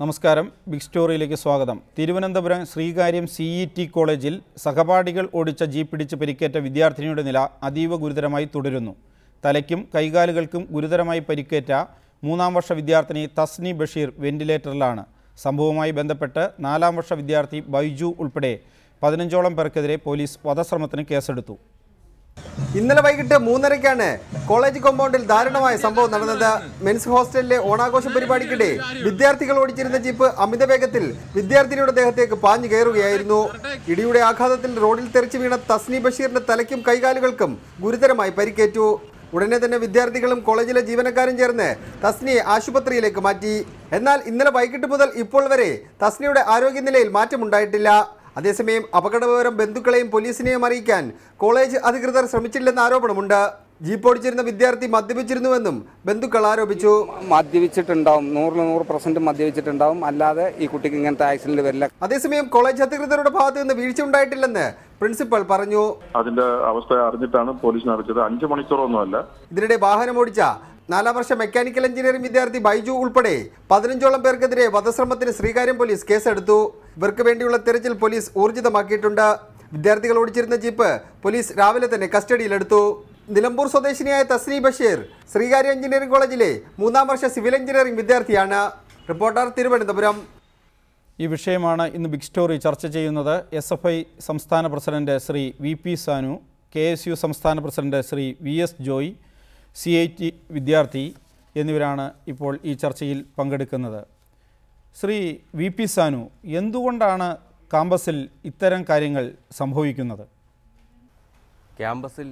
നമസ്കാരം. ബിഗ് സ്റ്റോറിയിലേക്ക് സ്വാഗതം. Thiruvananthapuram Sreekaryam C E T കോളേജിൽ സഹപാഠികൾ ഓടിച്ച ജീപ്പ് പിടിച്ച് പരിക്കേറ്റ വിദ്യാർത്ഥിനിയുടെ നില അതീവ ഗുരുതരമായി തുടരുന്നു. തലയ്ക്കും കൈകാലുകൾക്കും ഗുരുതരമായി പരിക്കേറ്റ മൂന്നാം വർഷ വിദ്യാർത്ഥിനി തസ്നി ബഷീർ വെന്റിലേറ്ററിലാണ്. സംഭവവുമായി ബന്ധപ്പെട്ട് നാലാം വർഷ വിദ്യാർത്ഥി ബൈജു ഉൾപ്പെടെ പതിനഞ്ചോളം പേർക്കെതിരെ പോലീസ് വധശ്രമത്തിന് കേസെടുത്തു. ഇന്നലെ വൈകിട്ട് മൂന്നരയ്ക്കാണ് കോളേജ് കോമ്പൗണ്ടിൽ ദാരുണമായ സംഭവം നടന്നത്. മെൻസ് ഹോസ്റ്റലിലെ ഓണാഘോഷ പരിപാടിക്കിടെ വിദ്യാർത്ഥികൾ ഓടിച്ചിരുന്ന ജീപ്പ് അമിത വേഗത്തിൽ വിദ്യാർത്ഥിനിയുടെ ദേഹത്തേക്ക് പാഞ്ഞു കയറുകയായിരുന്നു. ഇടിയുടെ ആഘാതത്തിൽ റോഡിൽ തെറിച്ചു വീണ തസ്നി ബഷീറിന്റെ തലയ്ക്കും കൈകാലുകൾക്കും ഗുരുതരമായി പരിക്കേറ്റു. ഉടനെ തന്നെ വിദ്യാർത്ഥികളും കോളേജിലെ ജീവനക്കാരും ചേർന്ന് തസ്നിയെ ആശുപത്രിയിലേക്ക് മാറ്റി. എന്നാൽ ഇന്നലെ വൈകിട്ട് മുതൽ ഇപ്പോൾ വരെ തസ്നിയുടെ ആരോഗ്യനിലയിൽ മാറ്റമുണ്ടായിട്ടില്ല. അതേസമയം അപകടപരം ബന്ധുക്കളെയും പോലീസിനെയും അറിയിക്കാൻ കോളേജ് അധികൃതർ ശ്രമിച്ചില്ലെന്ന ആരോപണമുണ്ട്. ജീപ്പ് ഓടിച്ചിരുന്ന വിദ്യാർത്ഥി മദ്യപിച്ചിരുന്നുവെന്നും ബന്ധുക്കൾ ആരോപിച്ചു. മദ്യപിച്ചിട്ടുണ്ടാവും. നൂറിൽ നൂറ് പെർസെന്റ് മദ്യപിച്ചിട്ടുണ്ടാവും. അല്ലാതെ ഈ കുട്ടിക്ക് ഇങ്ങനത്തെ ആക്സിഡന്റ് വരില്ല. അതേസമയം കോളേജ് അധികൃതരുടെ ഭാഗത്ത് നിന്ന് വീഴ്ച ഉണ്ടായിട്ടില്ലെന്ന് പ്രിൻസിപ്പൽ പറഞ്ഞു. അതിന്റെ അവസ്ഥ അറിഞ്ഞിട്ടാണ് പോലീസിനെ അറിയിച്ചത്. അഞ്ചു മണിക്കൂറൊന്നുമല്ല. ഇതിനിടെ വാഹനം ഓടിച്ച നാലാം വർഷ മെക്കാനിക്കൽ എഞ്ചിനീയറിംഗ് വിദ്യാർത്ഥി ബൈജു ഉൾപ്പെടെ പതിനഞ്ചോളം പേർക്കെതിരെ വധശ്രമത്തിന് ശ്രീകാര്യം പോലീസ് കേസെടുത്തു. ഇവർക്ക് വേണ്ടിയുള്ള തെരച്ചിൽ പോലീസ് ഊർജിതമാക്കിയിട്ടുണ്ട്. വിദ്യാർത്ഥികൾ ഓടിച്ചിരുന്ന ജീപ്പ് പോലീസ് രാവിലെ തന്നെ കസ്റ്റഡിയിലെടുത്തു. നിലമ്പൂർ സ്വദേശിനിയായ തസ്നി ബഷീർ ശ്രീകാര്യം എഞ്ചിനീയറിംഗ് കോളേജിലെ മൂന്നാം വർഷ സിവിൽ എഞ്ചിനീയറിംഗ് വിദ്യാർത്ഥിയാണ്. റിപ്പോർട്ടർ തിരുവനന്തപുരം. ഈ വിഷയമാണ് ഇന്ന് ബിഗ് സ്റ്റോറി ചർച്ച ചെയ്യുന്നത്. എസ് എഫ് ഐ സംസ്ഥാന president Shri V P Sanu K S U സംസ്ഥാന president Shri V S Joy C I T വിദ്യാർത്ഥി എന്നിവരാണ് ഇപ്പോൾ ഈ ചർച്ചയിൽ പങ്കെടുക്കുന്നത്. ശ്രീ വി പി സാനു എന്തുകൊണ്ടാണ് ക്യാമ്പസിൽ ഇത്തരം കാര്യങ്ങൾ സംഭവിക്കുന്നത്? ക്യാമ്പസിൽ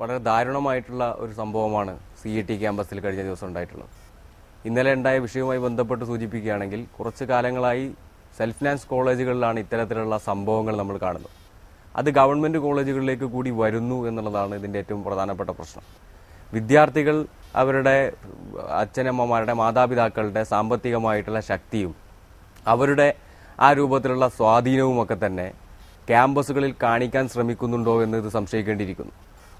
വളരെ ദാരുണമായിട്ടുള്ള ഒരു സംഭവമാണ് സി ഇ ടി ക്യാമ്പസിൽ കഴിഞ്ഞ ദിവസം ഉണ്ടായിട്ടുള്ളത്. ഇന്നലെ ഉണ്ടായ വിഷയവുമായി ബന്ധപ്പെട്ട് സൂചിപ്പിക്കുകയാണെങ്കിൽ കുറച്ച് കാലങ്ങളായി സെൽഫ് ഫിനാൻസ് കോളേജുകളിലാണ് ഇത്തരത്തിലുള്ള സംഭവങ്ങൾ നമ്മൾ കാണുന്നത്. അത് ഗവൺമെന്റ് കോളേജുകളിലേക്ക് കൂടി വരുന്നു എന്നുള്ളതാണ് ഇതിന്റെ ഏറ്റവും പ്രധാനപ്പെട്ട പ്രശ്നം. വിദ്യാർത്ഥികൾ അവരുടെ അച്ഛനമ്മമാരുടെ മാതാപിതാക്കളുടെ സാമ്പത്തികമായിട്ടുള്ള ശക്തിയും അവരുടെ ആ രൂപത്തിലുള്ള സ്വാധീനവും ഒക്കെ തന്നെ ക്യാമ്പസുകളിൽ കാണിക്കാൻ ശ്രമിക്കുന്നുണ്ടോ എന്ന് ഇത് സംശയിക്കേണ്ടിയിരിക്കുന്നു.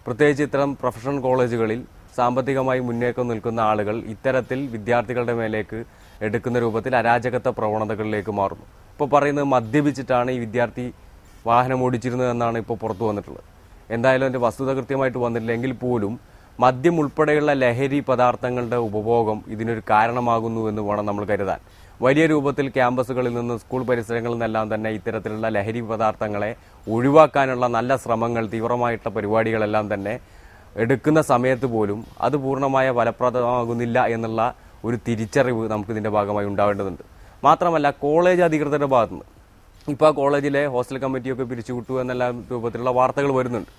പ്രത്യേകിച്ച് ഇത്തരം പ്രൊഫഷണൽ കോളേജുകളിൽ സാമ്പത്തികമായി മുന്നേക്കം നിൽക്കുന്ന ആളുകൾ ഇത്തരത്തിൽ വിദ്യാർത്ഥികളുടെ മേലേക്ക് എടുക്കുന്ന രൂപത്തിൽ അരാജകത്വ പ്രവണതകളിലേക്ക് മാറുന്നു. ഇപ്പോൾ പറയുന്നത് മദ്യപിച്ചിട്ടാണ് ഈ വിദ്യാർത്ഥി വാഹനം ഓടിച്ചിരുന്നതെന്നാണ് ഇപ്പോൾ പുറത്തു വന്നിട്ടുള്ളത്. എന്തായാലും അതിന്റെ വസ്തുത കൃത്യമായിട്ട് വന്നിട്ടില്ലെങ്കിൽ പോലും മദ്യം ഉൾപ്പെടെയുള്ള ലഹരി പദാർത്ഥങ്ങളുടെ ഉപഭോഗം ഇതിനൊരു കാരണമാകുന്നു എന്ന് വേണം നമ്മൾ കരുതാൻ. വലിയ രൂപത്തിൽ ക്യാമ്പസുകളിൽ നിന്ന് സ്കൂൾ പരിസരങ്ങളിൽ നിന്നെല്ലാം തന്നെ ഇത്തരത്തിലുള്ള ലഹരി പദാർത്ഥങ്ങളെ ഒഴിവാക്കാനുള്ള നല്ല ശ്രമങ്ങൾ തീവ്രമായിട്ടുള്ള പരിപാടികളെല്ലാം തന്നെ എടുക്കുന്ന സമയത്ത് പോലും അത് പൂർണമായ ഫലപ്രദമാകുന്നില്ല എന്നുള്ള ഒരു തിരിച്ചറിവ് നമുക്ക് ഇതിന്റെ ഭാഗമായി ഉണ്ടാവേണ്ടതുണ്ട്. മാത്രമല്ല കോളേജ് അധികൃതരുടെ ഭാഗത്തുനിന്ന്. ഇപ്പോൾ കോളേജിലെ ഹോസ്റ്റൽ കമ്മിറ്റിയൊക്കെ പിരിച്ചുവിട്ടു എന്നെല്ലാം രൂപത്തിലുള്ള വാർത്തകൾ വരുന്നുണ്ട്.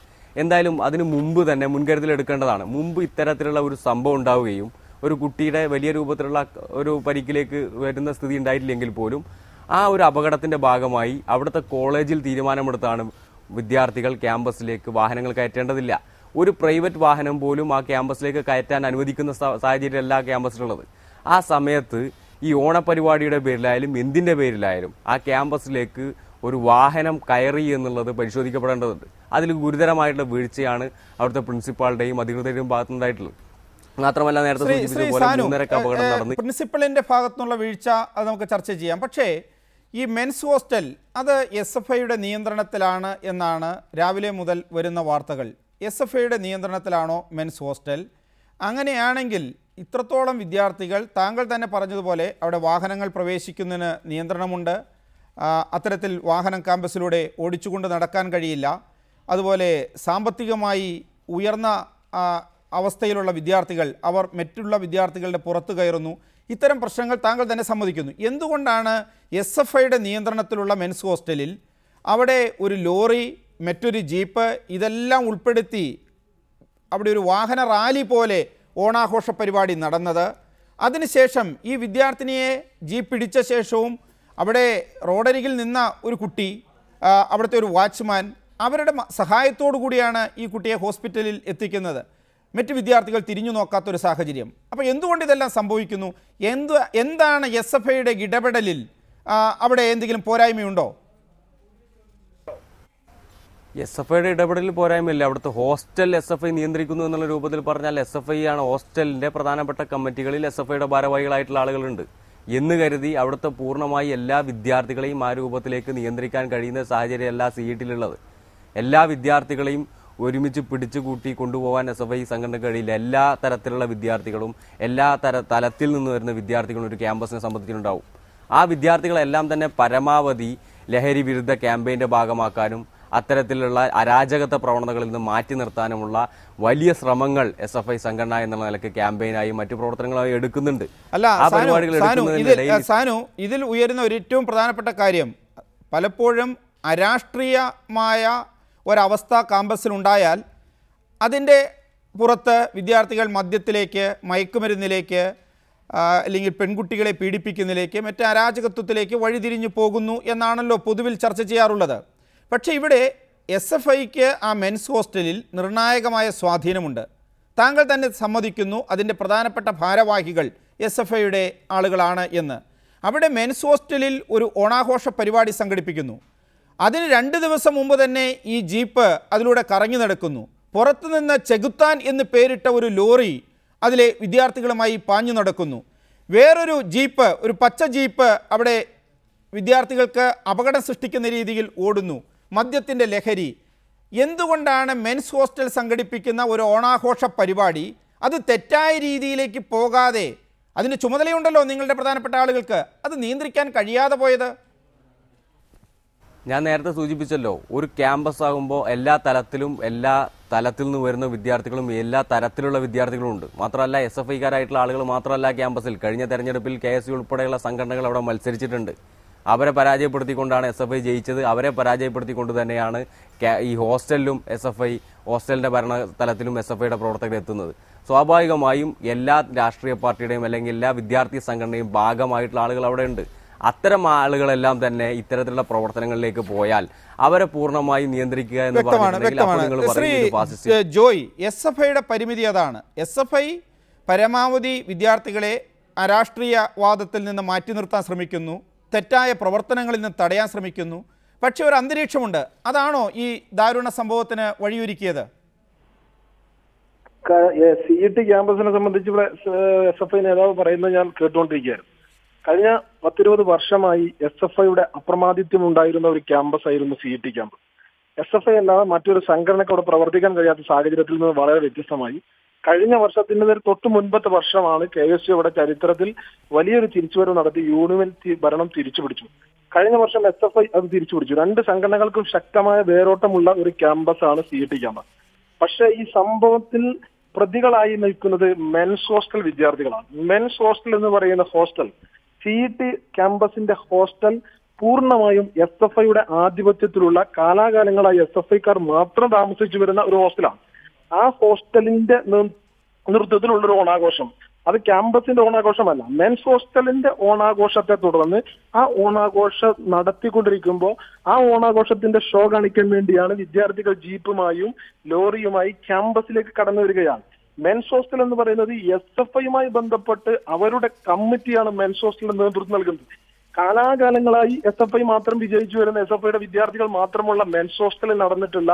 എന്തായാലും അതിന് മുമ്പ് തന്നെ മുൻകരുതൽ എടുക്കേണ്ടതാണ്. മുമ്പ് ഇത്തരത്തിലുള്ള ഒരു സംഭവം ഉണ്ടാവുകയും ഒരു കുട്ടിയുടെ വലിയ രൂപത്തിലുള്ള ഒരു പരിക്കിലേക്ക് വരുന്ന സ്ഥിതി ഉണ്ടായിട്ടില്ലെങ്കിൽ പോലും ആ ഒരു അപകടത്തിന്റെ ഭാഗമായി അവിടുത്തെ കോളേജിൽ തീരുമാനമെടുത്താണ് വിദ്യാർത്ഥികൾ ക്യാമ്പസിലേക്ക് വാഹനങ്ങൾ കയറ്റേണ്ടതില്ല. ഒരു പ്രൈവറ്റ് വാഹനം പോലും ആ ക്യാമ്പസിലേക്ക് കയറ്റാൻ അനുവദിക്കുന്ന സാഹചര്യമല്ല ക്യാമ്പസിലുള്ളത്. ആ സമയത്ത് ഈ ഓണപരിപാടിയുടെ പേരിലായാലും എന്തിന്റെ പേരിലായാലും ആ ക്യാമ്പസിലേക്ക് ഒരു വാഹനം കയറി എന്നുള്ളത് പരിശോധിക്കപ്പെടേണ്ടതുണ്ട്. അതിൽ ഗുരുതരമായിട്ടുള്ള വീഴ്ചയാണ് അവിടുത്തെ പ്രിൻസിപ്പാളുടെയും അധികൃതരുടെയും ഭാഗത്തുനിന്നുണ്ടായിട്ടുള്ളത്. മാത്രമല്ല നേരത്തെ അപകടം നടന്നു പ്രിൻസിപ്പളിന്റെ ഭാഗത്തുനിന്നുള്ള വീഴ്ച അത് നമുക്ക് ചർച്ച ചെയ്യാം. പക്ഷേ ഈ മെൻസ് ഹോസ്റ്റൽ അത് എസ് എഫ് ഐയുടെ നിയന്ത്രണത്തിലാണ് എന്നാണ് രാവിലെ മുതൽ വരുന്ന വാർത്തകൾ. എസ് എഫ് ഐയുടെ നിയന്ത്രണത്തിലാണോ മെൻസ് ഹോസ്റ്റൽ? അങ്ങനെയാണെങ്കിൽ ഇത്രത്തോളം വിദ്യാർത്ഥികൾ താങ്കൾ തന്നെ പറഞ്ഞതുപോലെ അവിടെ വാഹനങ്ങൾ പ്രവേശിക്കുന്നതിന് നിയന്ത്രണമുണ്ട്. അത്തരത്തിൽ വാഹനം ക്യാമ്പസിലൂടെ ഓടിച്ചുകൊണ്ട് നടക്കാൻ കഴിയില്ല. അതുപോലെ സാമ്പത്തികമായി ഉയർന്ന അവസ്ഥയിലുള്ള വിദ്യാർത്ഥികൾ അവർ മറ്റുള്ള വിദ്യാർത്ഥികളുടെ പുറത്തു കയറുന്നു. ഇത്തരം പ്രശ്നങ്ങൾ താങ്കൾ തന്നെ സമ്മതിക്കുന്നു. എന്തുകൊണ്ടാണ് എസ് എഫ് ഐയുടെ നിയന്ത്രണത്തിലുള്ള മെൻസ് ഹോസ്റ്റലിൽ അവിടെ ഒരു ലോറി മറ്റൊരു ജീപ്പ് ഇതെല്ലാം ഉൾപ്പെടുത്തി അവിടെ ഒരു വാഹന റാലി പോലെ ഓണാഘോഷ പരിപാടി നടന്നത്? അതിനുശേഷം ഈ വിദ്യാർത്ഥിനിയെ ജീപ്പ് ശേഷവും അവിടെ റോഡരികിൽ നിന്ന ഒരു കുട്ടി അവിടുത്തെ ഒരു വാച്ച്മാൻ അവരുടെ സഹായത്തോടു കൂടിയാണ് ഈ കുട്ടിയെ ഹോസ്പിറ്റലിൽ എത്തിക്കുന്നത്. മറ്റ് വിദ്യാർത്ഥികൾ തിരിഞ്ഞു നോക്കാത്തൊരു സാഹചര്യം. അപ്പോൾ എന്തുകൊണ്ട് ഇതെല്ലാം സംഭവിക്കുന്നു? എന്ത് എന്താണ് എസ് എഫ് ഐയുടെ ഇടപെടലിൽ അവിടെ എന്തെങ്കിലും പോരായ്മയുണ്ടോ? എസ് എഫ് ഐയുടെ ഇടപെടലിൽ പോരായ്മയില്ല. അവിടുത്തെ ഹോസ്റ്റൽ എസ് എഫ് ഐ നിയന്ത്രിക്കുന്നു എന്നുള്ള രൂപത്തിൽ പറഞ്ഞാൽ എസ് എഫ് ഐ ആണ് ഹോസ്റ്റലിന്റെ പ്രധാനപ്പെട്ട കമ്മിറ്റികളിൽ എസ് എഫ് ഐയുടെ ഭാരവാഹികളായിട്ടുള്ള ആളുകളുണ്ട്. എന്ന് കരുതി അവിടുത്തെ പൂർണമായി എല്ലാ വിദ്യാർത്ഥികളെയും ആ രൂപത്തിലേക്ക് നിയന്ത്രിക്കാൻ കഴിയുന്ന സാഹചര്യമല്ല സി ഇ ടിയിലുള്ളത് എല്ലാ വിദ്യാർത്ഥികളെയും ഒരുമിച്ച് പിടിച്ചുകൂട്ടി കൊണ്ടുപോകാൻ എസ് എഫ് ഐ സംഘടനയ്ക്ക് കഴിയില്ല. എല്ലാ തരത്തിലുള്ള വിദ്യാർത്ഥികളും എല്ലാ തര തലത്തിൽ നിന്ന് വരുന്ന വിദ്യാർത്ഥികളും ഒരു ക്യാമ്പസിനെ സംബന്ധിച്ചിട്ടുണ്ടാവും. ആ വിദ്യാർത്ഥികളെല്ലാം തന്നെ പരമാവധി ലഹരി വിരുദ്ധ ക്യാമ്പയിന്റെ ഭാഗമാക്കാനും അത്തരത്തിലുള്ള അരാജകത്വ പ്രവണതകളിൽ നിന്ന് മാറ്റി നിർത്താനുമുള്ള വലിയ ശ്രമങ്ങൾ എസ് എഫ് ഐ സംഘടന എന്നുള്ള നിലയ്ക്ക് ക്യാമ്പയിനായും മറ്റു പ്രവർത്തനങ്ങളായും എടുക്കുന്നുണ്ട്. അല്ല ആ പരിപാടികൾ സാനു ഇതിൽ ഉയരുന്ന ഒരു ഏറ്റവും പ്രധാനപ്പെട്ട കാര്യം പലപ്പോഴും അരാഷ്ട്രീയമായ ഒരവസ്ഥ കാമ്പസിലുണ്ടായാൽ അതിന്റെ പുറത്ത് വിദ്യാർത്ഥികൾ മദ്യത്തിലേക്ക് മയക്കുമരുന്നിലേക്ക് അല്ലെങ്കിൽ പെൺകുട്ടികളെ പീഡിപ്പിക്കുന്നതിലേക്ക് മറ്റ് അരാജകത്വത്തിലേക്ക് വഴിതിരിഞ്ഞു പോകുന്നു എന്നാണല്ലോ പൊതുവിൽ ചർച്ച ചെയ്യാറുള്ളത്. പക്ഷേ ഇവിടെ എസ് എഫ് ഐക്ക് ആ മെൻസ് ഹോസ്റ്റലിൽ നിർണായകമായ സ്വാധീനമുണ്ട്. താങ്കൾ തന്നെ സമ്മതിക്കുന്നു അതിന്റെ പ്രധാനപ്പെട്ട ഭാരവാഹികൾ എസ് എഫ് ഐയുടെ ആളുകളാണ് എന്ന്. അവിടെ മെൻസ് ഹോസ്റ്റലിൽ ഒരു ഓണാഘോഷ പരിപാടി സംഘടിപ്പിക്കുന്നു. അതിന് രണ്ട് ദിവസം മുമ്പ് തന്നെ ഈ ജീപ്പ് അതിലൂടെ കറങ്ങി നടക്കുന്നു. പുറത്തുനിന്ന് ചെകുത്താൻ എന്ന് പേരിട്ട ഒരു ലോറി അതിലെ വിദ്യാർത്ഥികളുമായി പാഞ്ഞു നടക്കുന്നു. വേറൊരു ജീപ്പ് ഒരു പച്ച ജീപ്പ് അവിടെ വിദ്യാർത്ഥികൾക്ക് അപകടം സൃഷ്ടിക്കുന്ന രീതിയിൽ ഓടുന്നു. മദ്യത്തിന്റെ ലഹരി. എന്തുകൊണ്ടാണ് മെൻസ് ഹോസ്റ്റൽ സംഘടിപ്പിക്കുന്ന ഒരു ഓണാഘോഷ പരിപാടി? അത് തെറ്റായ രീതിയിലേക്ക് പോകാതെ അതിന് ചുമതലയുണ്ടല്ലോ നിങ്ങളുടെ പ്രധാനപ്പെട്ട ആളുകൾക്ക്. അത് നിയന്ത്രിക്കാൻ കഴിയാതെ പോയത്? ഞാൻ നേരത്തെ സൂചിപ്പിച്ചല്ലോ ഒരു ക്യാമ്പസ് ആകുമ്പോൾ എല്ലാ തലത്തിലും എല്ലാ തലത്തിൽ നിന്ന് വരുന്ന വിദ്യാർത്ഥികളും എല്ലാ തരത്തിലുള്ള വിദ്യാർത്ഥികളും ഉണ്ട്. മാത്രമല്ല എസ് എഫ് ഐക്കാരായിട്ടുള്ള ആളുകൾ മാത്രമല്ല ക്യാമ്പസിൽ. കഴിഞ്ഞ തെരഞ്ഞെടുപ്പിൽ കെ എസ് യു ഉൾപ്പെടെയുള്ള സംഘടനകൾ അവിടെ മത്സരിച്ചിട്ടുണ്ട്. അവരെ പരാജയപ്പെടുത്തിക്കൊണ്ടാണ് എസ് എഫ് ഐ ജയിച്ചത്. അവരെ പരാജയപ്പെടുത്തിക്കൊണ്ട് തന്നെയാണ് ഈ ഹോസ്റ്റലിലും എസ് എഫ് ഐ ഹോസ്റ്റലിന്റെ ഭരണ തലത്തിലും എസ് എഫ് ഐയുടെ പ്രവർത്തകർ എത്തുന്നത്. സ്വാഭാവികമായും എല്ലാ രാഷ്ട്രീയ പാർട്ടിയുടെയും അല്ലെങ്കിൽ എല്ലാ വിദ്യാർത്ഥി സംഘടനയും ഭാഗമായിട്ടുള്ള ആളുകൾ അവിടെ ഉണ്ട്. അത്തരം ആളുകളെല്ലാം തന്നെ ഇത്തരത്തിലുള്ള പ്രവർത്തനങ്ങളിലേക്ക് പോയാൽ അവരെ പൂർണമായി നിയന്ത്രിക്കുക എന്ന് പറഞ്ഞിട്ടുണ്ടെങ്കിൽ ജോയ് എസ് എഫ് ഐയുടെ പരിമിതി അതാണ്. എസ് എഫ് ഐ പരമാവധി വിദ്യാർത്ഥികളെ അരാഷ്ട്രീയവാദത്തിൽ നിന്ന് മാറ്റി നിർത്താൻ ശ്രമിക്കുന്നു. തെറ്റായ പ്രവർത്തനങ്ങളിൽ നിന്ന് തടയാൻ ശ്രമിക്കുന്നു. പക്ഷേ ഒരു അന്തരീക്ഷമുണ്ട്. അതാണോ ഈ ദാരുണ സംഭവത്തിന് വഴിയൊരുക്കിയത്? സി ഇ ടി ക്യാമ്പസിനെ സംബന്ധിച്ച് ഇവിടെ എസ് എഫ് ഐ നേതാവ് പറയുന്നത് ഞാൻ കേട്ടുകൊണ്ടിരിക്കുകയായിരുന്നു. കഴിഞ്ഞ പത്തിരുപത് വർഷമായി എസ് എഫ് ഐയുടെ അപ്രമാദിത്യം ഉണ്ടായിരുന്ന ഒരു ക്യാമ്പസ് ആയിരുന്നു C E T campus S F I അല്ലാതെ മറ്റൊരു സംഘടനയ്ക്ക് അവിടെ പ്രവർത്തിക്കാൻ കഴിയാത്ത സാഹചര്യത്തിൽ നിന്ന് വളരെ വ്യത്യസ്തമായി. കഴിഞ്ഞ വർഷത്തിന്റെ തൊട്ട് മുൻപത്തെ വർഷമാണ് കെ എസ് യു ഇവിടെ ചരിത്രത്തിൽ വലിയൊരു തിരിച്ചുവരവ് നടത്തി യൂണിയൻ ഭരണം തിരിച്ചുപിടിച്ചു. കഴിഞ്ഞ വർഷം എസ് എഫ് ഐ അത് തിരിച്ചുപിടിച്ചു. രണ്ട് സംഘടനകൾക്കും ശക്തമായ വേരോട്ടമുള്ള ഒരു ക്യാമ്പസ് ആണ് സി ടി ക്യാമ്പസ്. പക്ഷേ ഈ സംഭവത്തിൽ പ്രതികളായി നിൽക്കുന്നത് മെൻസ് ഹോസ്റ്റൽ വിദ്യാർത്ഥികളാണ്. മെൻസ് ഹോസ്റ്റൽ എന്ന് പറയുന്ന ഹോസ്റ്റൽ സി ടി ക്യാമ്പസിന്റെ ഹോസ്റ്റൽ പൂർണമായും എസ് എഫ് ഐയുടെ ആധിപത്യത്തിലുള്ള കാലാകാലങ്ങളായി എസ് എഫ് ഐക്കാർ മാത്രം താമസിച്ചു വരുന്ന ഒരു ഹോസ്റ്റലാണ്. ആ ഹോസ്റ്റലിന്റെ നേതൃത്വത്തിലുള്ളൊരു ഓണാഘോഷം. അത് ക്യാമ്പസിന്റെ ഓണാഘോഷമല്ല. മെൻസ് ഹോസ്റ്റലിന്റെ ഓണാഘോഷത്തെ തുടർന്ന് ആ ഓണാഘോഷം നടത്തിക്കൊണ്ടിരിക്കുമ്പോൾ ആ ഓണാഘോഷത്തിന്റെ ഷോ കാണിക്കാൻ വേണ്ടിയാണ് വിദ്യാർത്ഥികൾ ജീപ്പുമായും ലോറിയുമായി ക്യാമ്പസിലേക്ക് കടന്നു വരികയാണ്. മെൻസ് ഹോസ്റ്റൽ എന്ന് പറയുന്നത് എസ് എഫ് ഐയുമായി ബന്ധപ്പെട്ട് അവരുടെ കമ്മിറ്റിയാണ് മെൻസ് ഹോസ്റ്റലിന് നേതൃത്വം നൽകുന്നത്. കാലാകാലങ്ങളായി എസ് എഫ് ഐ മാത്രം വിജയിച്ചു വരുന്ന എസ് എഫ് ഐയുടെ വിദ്യാർത്ഥികൾ മാത്രമുള്ള മെൻസ് ഹോസ്റ്റലിൽ നടന്നിട്ടുള്ള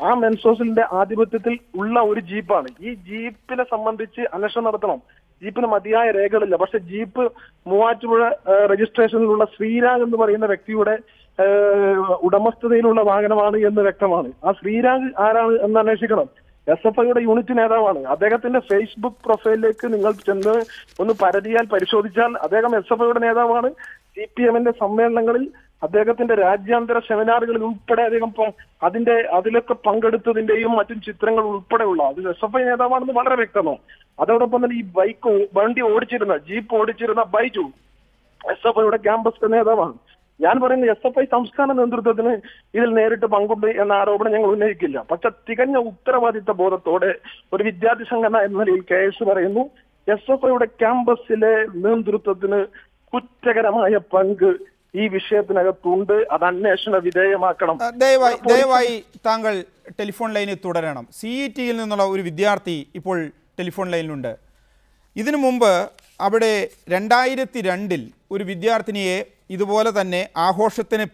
ആ മെൻസോസിന്റെ ആധിപത്യത്തിൽ ഉള്ള ഒരു ജീപ്പാണ്. ഈ ജീപ്പിനെ സംബന്ധിച്ച് അന്വേഷണം നടത്തണം. ജീപ്പിന് മതിയായ രേഖകളില്ല. പക്ഷെ ജീപ്പ് മൂവാറ്റുപുഴ രജിസ്ട്രേഷനിലുള്ള ശ്രീരാഗ് എന്ന് പറയുന്ന വ്യക്തിയുടെ ഉടമസ്ഥതയിലുള്ള വാഹനമാണ് എന്ന് വ്യക്തമാണ്. ആ ശ്രീരാഗ് ആരാണ് എന്ന് അന്വേഷിക്കണം. എസ് എഫ് ഐയുടെ യൂണിറ്റ് നേതാവാണ്. അദ്ദേഹത്തിന്റെ ഫേസ്ബുക്ക് പ്രൊഫൈലിലേക്ക് നിങ്ങൾ ചെന്ന് ഒന്ന് പരതിയാൽ പരിശോധിച്ചാൽ അദ്ദേഹം എസ് എഫ് ഐയുടെ നേതാവാണ്. സി പി എമ്മിന്റെ സമ്മേളനങ്ങളിൽ അദ്ദേഹത്തിന്റെ രാജ്യാന്തര സെമിനാറുകളിൽ ഉൾപ്പെടെ അദ്ദേഹം അതിന്റെ അതിലൊക്കെ പങ്കെടുത്തതിന്റെയും മറ്റും ചിത്രങ്ങൾ ഉൾപ്പെടെയുള്ള അത് എസ് എഫ് ഐ നേതാവാണെന്ന് വളരെ വ്യക്തമാണ്. അതോടൊപ്പം തന്നെ ഈ ബൈക്ക് വണ്ടി ഓടിച്ചിരുന്ന ജീപ്പ് ഓടിച്ചിരുന്ന ബൈജു എസ് എഫ് ഐയുടെ ക്യാമ്പസ് നേതാവാണ്. ഞാൻ പറയുന്നത് എസ് എഫ് ഐ സംസ്ഥാന നേതൃത്വത്തിന് ഇതിൽ നേരിട്ട് പങ്കുണ്ട് എന്ന ആരോപണം ഞങ്ങൾ ഉന്നയിക്കില്ല. പക്ഷെ തികഞ്ഞ ഉത്തരവാദിത്ത ബോധത്തോടെ ഒരു വിദ്യാർത്ഥി സംഘടന എന്ന നിലയിൽ കെ എസ് പറയുന്നു എസ് എഫ് ഐയുടെ ക്യാമ്പസിലെ നേതൃത്വത്തിന് കുറ്റകരമായ പങ്ക് ഈ വിഷയത്തിനകത്തുണ്ട്. അത് അന്വേഷണ വിധേയമാക്കണം. ദയവായി ദയവായി താങ്കൾ ടെലിഫോൺ ലൈനിൽ തുടരണം. സി ഇ ടിയിൽ നിന്നുള്ള ഒരു വിദ്യാർത്ഥി ഇപ്പോൾ ടെലിഫോൺ ലൈനിലുണ്ട്. ഇതിനു മുമ്പ് അവിടെ രണ്ടായിരത്തി രണ്ടിൽ ഒരു വിദ്യാർത്ഥിനിയെ ഇതുപോലെ തന്നെ ആഘോഷത്തിന്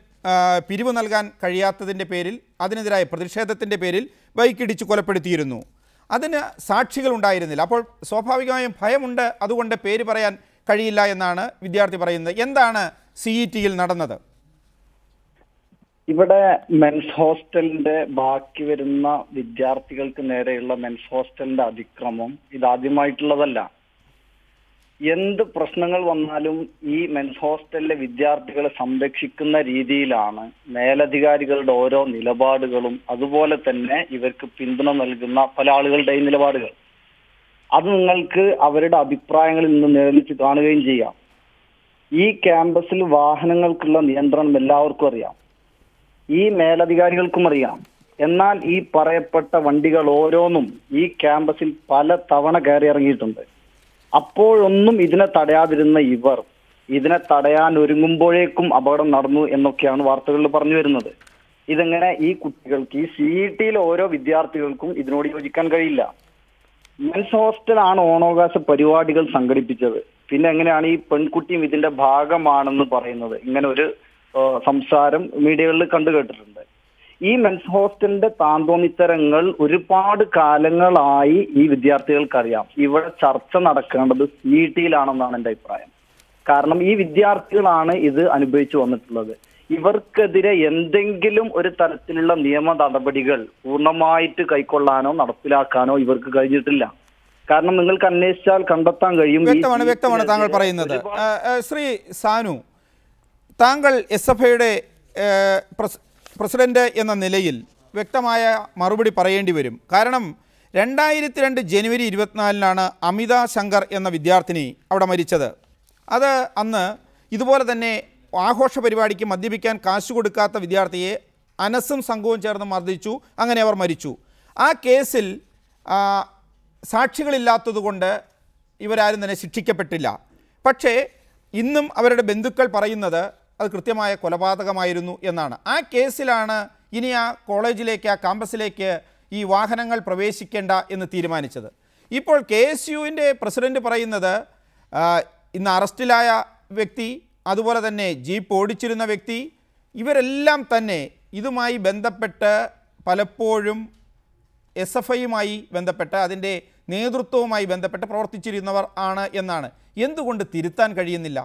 പിരിവ് നൽകാൻ കഴിയാത്തതിന്റെ പേരിൽ അതിനെതിരായ പ്രതിഷേധത്തിന്റെ പേരിൽ ബൈക്കിടിച്ച് കൊലപ്പെടുത്തിയിരുന്നു. അതിന് സാക്ഷികൾ ഉണ്ടായിരുന്നില്ല. അപ്പോൾ സ്വാഭാവികമായും ഭയമുണ്ട്. അതുകൊണ്ട് പേര് പറയാൻ കഴിയില്ല എന്നാണ് വിദ്യാർത്ഥി പറയുന്നത്. എന്താണ് സി ഇ ടിയിൽ നടന്നത്? ഇവിടെ മെൻസ് ഹോസ്റ്റലിന്റെ ബാക്കി വരുന്ന വിദ്യാർത്ഥികൾക്ക് നേരെയുള്ള മെൻസ് ഹോസ്റ്റലിന്റെ അതിക്രമം ഇതാദ്യമായിട്ടുള്ളതല്ല. എന്ത് പ്രശ്നങ്ങൾ വന്നാലും ഈ മെൻസ് ഹോസ്റ്റലിലെ വിദ്യാർത്ഥികളെ സംരക്ഷിക്കുന്ന രീതിയിലാണ് മേലധികാരികളുടെ ഓരോ നിലപാടുകളും അതുപോലെ തന്നെ ഇവർക്ക് പിന്തുണ നൽകുന്ന പല ആളുകളുടെയും നിലപാടുകൾ. അത് നിങ്ങൾക്ക് അവരുടെ അഭിപ്രായങ്ങളിൽ നിന്ന് നേരിട്ട് കാണുകയും ചെയ്യാം. ഈ ക്യാമ്പസിൽ വാഹനങ്ങൾക്കുള്ള നിയന്ത്രണം എല്ലാവർക്കും അറിയാം. ഈ മേലധികാരികൾക്കും അറിയാം. എന്നാൽ ഈ പറയപ്പെട്ട വണ്ടികൾ ഓരോന്നും ഈ ക്യാമ്പസിൽ പല തവണ കയറി ഇറങ്ങിയിട്ടുണ്ട്. അപ്പോഴൊന്നും ഇതിനെ തടയാതിരുന്ന ഇവർ ഇതിനെ തടയാൻ ഒരുങ്ങുമ്പോഴേക്കും അപകടം നടന്നു എന്നൊക്കെയാണ് വാർത്തകളിൽ പറഞ്ഞു വരുന്നത്. ഇതെങ്ങനെ ഈ കുട്ടികൾക്ക് ഈ സി ഇ ടിയിലെ ഓരോ വിദ്യാർത്ഥികൾക്കും ഇതിനോട് യോജിക്കാൻ കഴിയില്ല? മെൻസ് ഹോസ്റ്റലാണ് ഓണാവകാശ പരിപാടികൾ സംഘടിപ്പിച്ചത്. പിന്നെ എങ്ങനെയാണ് ഈ പെൺകുട്ടിയും ഇതിന്റെ ഭാഗമാണെന്ന് പറയുന്നത്? ഇങ്ങനെ ഒരു സംസാരം മീഡിയകളിൽ കണ്ടു കേട്ടിട്ടുണ്ട്. ഈ മെൻസ് ഹോസ്റ്റലിന്റെ താന്തോന്നിത്തരങ്ങൾ ഒരുപാട് കാലങ്ങളായി ഈ വിദ്യാർത്ഥികൾക്കറിയാം. ഇവിടെ ചർച്ച നടക്കേണ്ടത് സി ടിയിലാണെന്നാണ് എന്റെ അഭിപ്രായം. കാരണം ഈ വിദ്യാർത്ഥികളാണ് ഇത് അനുഭവിച്ചു വന്നിട്ടുള്ളത്. ഇവർക്കെതിരെ എന്തെങ്കിലും ഒരു തരത്തിലുള്ള നിയമ നടപടികൾ പൂർണമായിട്ട് കൈക്കൊള്ളാനോ നടപ്പിലാക്കാനോ ഇവർക്ക് കഴിഞ്ഞിട്ടില്ല. കാരണം നിങ്ങൾക്ക് അന്വേഷിച്ചാൽ കണ്ടെത്താൻ കഴിയും. വ്യക്തമാണ് വ്യക്തമാണ് താങ്കൾ പറയുന്നത്. ശ്രീ സാനു താങ്കൾ എസ് എഫ് ഐയുടെ പ്രസിഡന്റ് എന്ന നിലയിൽ വ്യക്തമായ മറുപടി പറയേണ്ടി വരും. കാരണം രണ്ടായിരത്തി രണ്ട് ജനുവരി ഇരുപത്തിനാലിനാണ് അമിത ശങ്കർ എന്ന വിദ്യാർത്ഥിനി അവിടെ മരിച്ചത്. അത് അന്ന് ഇതുപോലെ തന്നെ ആഘോഷ പരിപാടിക്ക് മദ്യപിക്കാൻ കാശ് കൊടുക്കാത്ത വിദ്യാർത്ഥിയെ അനസും സംഘവും ചേർന്ന് മർദ്ദിച്ചു. അങ്ങനെ അവർ മരിച്ചു. ആ കേസിൽ സാക്ഷികളില്ലാത്തതുകൊണ്ട് ഇവരാരും തന്നെ ശിക്ഷിക്കപ്പെട്ടില്ല. പക്ഷേ ഇന്നും അവരുടെ ബന്ധുക്കൾ പറയുന്നത് അത് കൃത്യമായ കൊലപാതകമായിരുന്നു എന്നാണ്. ആ കേസിലാണ് ഇനി ആ കോളേജിലേക്ക് ആ ക്യാമ്പസിലേക്ക് ഈ വാഹനങ്ങൾ പ്രവേശിക്കേണ്ട എന്ന് തീരുമാനിച്ചത്. ഇപ്പോൾ കെ എസ് യുവിന്റെ പ്രസിഡന്റ് പറയുന്നത് ഇന്ന് അറസ്റ്റിലായ വ്യക്തി അതുപോലെ തന്നെ ജീപ്പ് ഓടിച്ചിരുന്ന വ്യക്തി ഇവരെല്ലാം തന്നെ ഇതുമായി ബന്ധപ്പെട്ട് പലപ്പോഴും എസ് എഫ് ഐയുമായി ബന്ധപ്പെട്ട് അതിന്റെ നേതൃത്വവുമായി ബന്ധപ്പെട്ട് പ്രവർത്തിച്ചിരുന്നവർ ആണ് എന്നാണ്. എന്തുകൊണ്ട് തിരുത്താൻ കഴിയുന്നില്ല?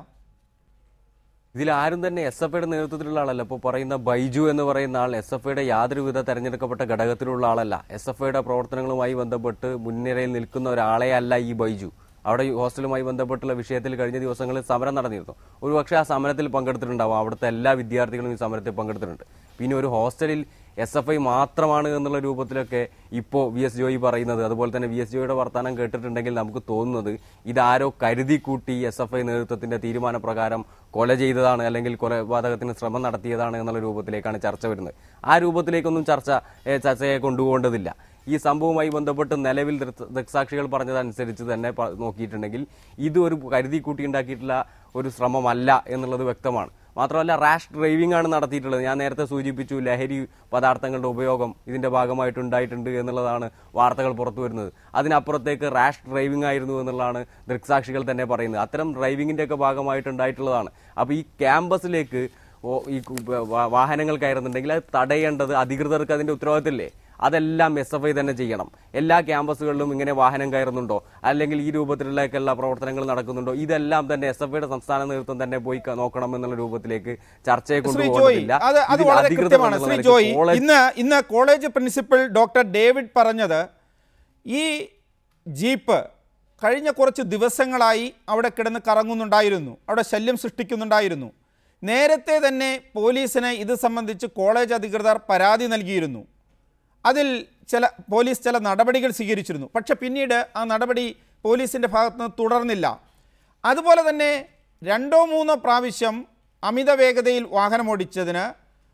ഇതിൽ ആരും തന്നെ എസ് എഫ് ഐയുടെ നേതൃത്വത്തിലുള്ള ആളല്ല. ഇപ്പോൾ പറയുന്ന ബൈജു എന്ന് പറയുന്ന ആൾ എസ് എഫ് ഐയുടെ യാതൊരുവിധ തെരഞ്ഞെടുക്കപ്പെട്ട ഘടകത്തിലുള്ള ആളല്ല. എസ് എഫ് ഐയുടെ പ്രവർത്തനങ്ങളുമായി ബന്ധപ്പെട്ട് മുൻനിരയിൽ നിൽക്കുന്ന ഒരാളെ അല്ല ഈ ബൈജു. അവിടെ ഹോസ്റ്റലുമായി ബന്ധപ്പെട്ടുള്ള വിഷയത്തിൽ കഴിഞ്ഞ ദിവസങ്ങളിൽ സമരം നടന്നിരുന്നു. ഒരുപക്ഷെ ആ സമരത്തിൽ പങ്കെടുത്തിട്ടുണ്ടാവും. അവിടുത്തെ എല്ലാ വിദ്യാർത്ഥികളും ഈ സമരത്തിൽ പങ്കെടുത്തിട്ടുണ്ട്. പിന്നെ ഒരു ഹോസ്റ്റലിൽ എസ് എഫ് ഐ മാത്രമാണ് എന്നുള്ള രൂപത്തിലൊക്കെ ഇപ്പോൾ വി എസ് ജോയി പറയുന്നത്. അതുപോലെ തന്നെ വി എസ് ജോയിയുടെ വർത്തമാനം കേട്ടിട്ടുണ്ടെങ്കിൽ നമുക്ക് തോന്നുന്നത് ഇതാരോ കരുതി കൂട്ടി എസ് എഫ് ഐ നേതൃത്വത്തിന്റെ തീരുമാനപ്രകാരം കൊല ചെയ്തതാണ് അല്ലെങ്കിൽ കൊലപാതകത്തിന് ശ്രമം നടത്തിയതാണ് എന്നുള്ള രൂപത്തിലേക്കാണ് ചർച്ച വരുന്നത്. ആ രൂപത്തിലേക്കൊന്നും ചർച്ച ചർച്ചയെ കൊണ്ടുപോകേണ്ടതില്ല. ഈ സംഭവവുമായി ബന്ധപ്പെട്ട് നിലവിൽ ദൃക്സാക്ഷികൾ പറഞ്ഞതനുസരിച്ച് തന്നെ നോക്കിയിട്ടുണ്ടെങ്കിൽ ഇത് ഒരു കരുതി കൂട്ടിയുണ്ടാക്കിയിട്ടുള്ള ഒരു ശ്രമമല്ല എന്നുള്ളത് വ്യക്തമാണ്. മാത്രമല്ല റാഷ് ഡ്രൈവിംഗ് ആണ് നടത്തിയിട്ടുള്ളത്. ഞാൻ നേരത്തെ സൂചിപ്പിച്ചു ലഹരി പദാർത്ഥങ്ങളുടെ ഉപയോഗം ഇതിന്റെ ഭാഗമായിട്ടുണ്ടായിട്ടുണ്ട് എന്നുള്ളതാണ് വാർത്തകൾ പുറത്തു വരുന്നത്. അതിനപ്പുറത്തേക്ക് റാഷ് ഡ്രൈവിംഗ് ആയിരുന്നു എന്നുള്ളതാണ് ദൃക്സാക്ഷികൾ തന്നെ പറയുന്നത്. അത്തരം ഡ്രൈവിംഗിന്റെ ഒക്കെ ഭാഗമായിട്ടുണ്ടായിട്ടുള്ളതാണ് അപ്പോൾ ഈ ക്യാമ്പസിലേക്ക് ഈ വാഹനങ്ങൾ കയറുന്നുണ്ടെങ്കിൽ അത് തടയേണ്ടത് അധികൃതർക്ക് അതിന്റെ ഉത്തരവാദിത്തമില്ലേ അതെല്ലാം എസ് എഫ് ഐ തന്നെ ചെയ്യണം. എല്ലാ ക്യാമ്പസുകളിലും ഇങ്ങനെ വാഹനം കയറുന്നുണ്ടോ? അല്ലെങ്കിൽ ഈ രൂപത്തിലുള്ള പ്രവർത്തനങ്ങൾ നടക്കുന്നുണ്ടോ? ഇതെല്ലാം തന്നെ എസ് എഫ് ഐയുടെ സംസ്ഥാന നേതൃത്വം തന്നെ പോയി നോക്കണം എന്നുള്ള രൂപത്തിലേക്ക് ചർച്ചയെ കൊണ്ടുപോകുന്നില്ല. ഇന്ന് ഇന്ന് കോളേജ് പ്രിൻസിപ്പൽ ഡോക്ടർ ഡേവിഡ് പറഞ്ഞത് ഈ ജീപ്പ് കഴിഞ്ഞ കുറച്ച് ദിവസങ്ങളായി അവിടെ കിടന്ന് കറങ്ങുന്നുണ്ടായിരുന്നു. അവിടെ ശല്യം സൃഷ്ടിക്കുന്നുണ്ടായിരുന്നു. നേരത്തെ തന്നെ പോലീസിനെ ഇത് സംബന്ധിച്ച് കോളേജ് അധികൃതർ പരാതി നൽകിയിരുന്നു. അതിൽ ചില പോലീസ് ചില നടപടികൾ സ്വീകരിച്ചിരുന്നു. പക്ഷെ പിന്നീട് ആ നടപടി പോലീസിന്റെ ഭാഗത്തുനിന്ന് തുടർന്നില്ല. അതുപോലെ തന്നെ രണ്ടോ മൂന്നോ പ്രാവശ്യം അമിത വേഗതയിൽ വാഹനമോടിച്ചതിന്